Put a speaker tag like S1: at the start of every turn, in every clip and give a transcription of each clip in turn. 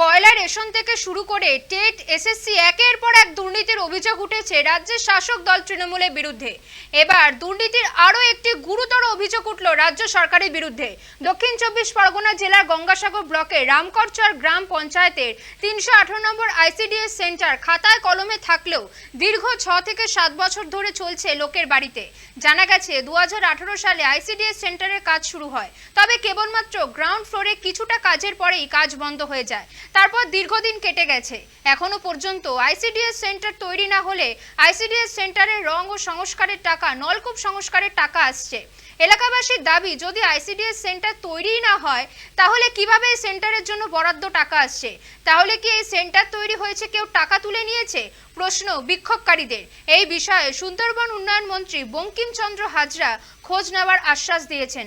S1: কয়লা রেশন থেকে শুরু করে টেট, এসএসসি একের পর এক দুর্নীতির অভিযোগ উঠেছে রাজ্যের শাসক দল তৃণমূলের বিরুদ্ধে। এবার দুর্নীতির আরও একটি গুরুতর অভিযোগ উঠল রাজ্য সরকারের বিরুদ্ধে। দক্ষিণ চব্বিশ পরগনা জেলার গঙ্গাসাগর ব্লকের রামকরচর গ্রাম পঞ্চায়েতের তিনশো আঠারো নম্বর আইসিডিএস সেন্টার খাতায় কলমে থাকলেও দীর্ঘ ছ থেকে সাত বছর ধরে চলছে লোকের বাড়িতে। জানা গেছে দু হাজার আঠারো সালে আইসিডিএস সেন্টারের কাজ শুরু হয়। তবে কেবলমাত্র গ্রাউন্ড ফ্লোরে কিছুটা কাজের পরেই কাজ বন্ধ হয়ে যায়। তারপর দীর্ঘদিন কেটে গেছে। এখনও পর্যন্ত আইসিডিএস সেন্টার তৈরি না হলে আইসিডিএস সেন্টারের রং ও সংস্কারের টাকা, নলকূপ সংস্কারের টাকা আসছে। এলাকাবাসীর দাবি, যদি আইসিডিএস সেন্টার তৈরি না হয়, তাহলে কীভাবে এই সেন্টারের জন্য বরাদ্দ টাকা আসছে? তাহলে কি এই সেন্টার তৈরি হয়েছে কেউ টাকা তুলে নিয়েছে? প্রশ্ন বিক্ষোভকারীদের। এই বিষয়ে সুন্দরবন উন্নয়ন মন্ত্রী বঙ্কিমচন্দ্র হাজরা খোঁজ নেওয়ার আশ্বাস দিয়েছেন।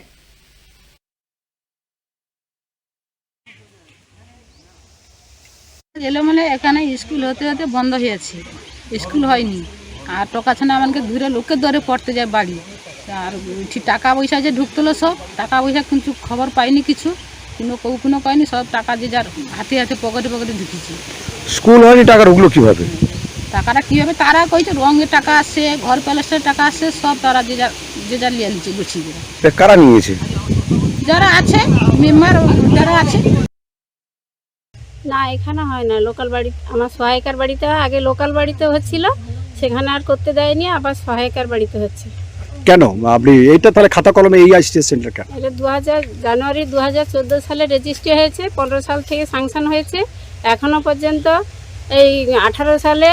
S2: এলোমেলে এখানে স্কুল হতে হতে বন্ধ হয়েছে। স্কুল হয়নি। আর টোকাছানা আমাকে দূরে লোকের দরে পড়তে যায় বাড়ি। আর ঠিক টাকা পয়সা যে ঢুকতলো সব টাকা পয়সা কিন্তু খবর পাইনি কিছু। কোনো কেউ কোনো পাইনি সব টাকা যে যার হাতে হাতে পকেটে পকেটে ঢুকেছে।
S3: স্কুল হয়নি টাকা ঢুকলো কীভাবে?
S2: টাকাটা কীভাবে? তারা কইছে রঙের টাকা আসছে ঘর প্যালেসের টাকা আসছে সব তারা যে যার যে যার লিয়ে নিচ্ছে গুছিয়ে।
S3: কারা নিয়েছে?
S2: যারা আছে মেম্বার যারা আছে
S4: না এখানে হয় না। লোকাল বাড়ি আমার সহায়িকার বাড়িতে হয়। আগে লোকাল বাড়িতে হচ্ছিল সেখানে আর করতে দেয়নি আবার সহায়িকার বাড়িতে হচ্ছে।
S3: কেন? আপনি এইটা তাহলে খাতা কলমে এই আসছে সেন্টার কেন?
S4: এটা দু হাজার জানুয়ারি দু হাজার চোদ্দ সালে রেজিস্ট্রি হয়েছে পনেরো সাল থেকে সাংশন হয়েছে। এখনও পর্যন্ত এই আঠারো সালে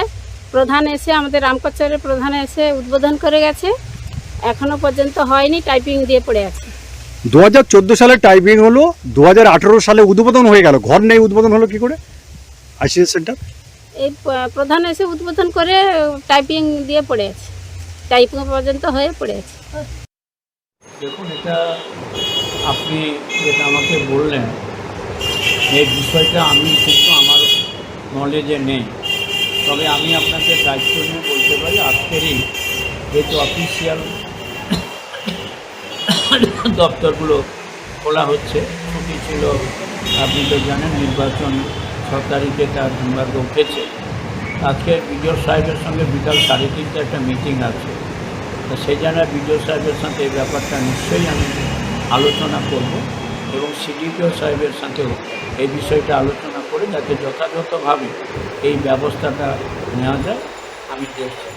S4: প্রধান এসে আমাদের রামকচ্চরের প্রধান এসে উদ্বোধন করে গেছে। এখনও পর্যন্ত হয়নি টাইপিং দিয়ে পড়ে আছে।
S3: দু হাজার চোদ্দ সালে টাইপিং হলো দু হাজার আঠেরো সালে উদ্বোধন হয়ে গেল। ঘর নেই উদ্বোধন হলো কি করে? ICS centre?
S4: এই প্রধান এসে উদ্বোধন করে টাইপিং দিয়ে পড়ে আছে। টাইপিং পর্যন্ত হয়ে পড়ে আছে।
S5: দেখুন এটা আপনি যেটা আমাকে বললেন এই বিষয়টা আমি কিন্তু আমার নলেজে নেই। তবে আমি আপনাকে দায়িত্ব নিয়ে বলতে পারি আজকেরই যেহেতু অফিসিয়াল দপ্তরগুলো খোলা হচ্ছে। ছুটি ছিল, আপনি তো জানেন নির্বাচন ছ তারিখে তার সংবাদ উঠেছে। আজকে বিডিও সাহেবের সঙ্গে বিকাল সাড়ে তিনটে একটা মিটিং আছে। তো সেই জন্য বিডিও সাহেবের সাথে এই ব্যাপারটা নিশ্চয়ই আমি আলোচনা করব এবং সিডিপিও সাহেবের সাথেও এই বিষয়টা আলোচনা করে যাতে যথাযথভাবে এই ব্যবস্থাটা নেওয়া যায়, আমি দেখছি।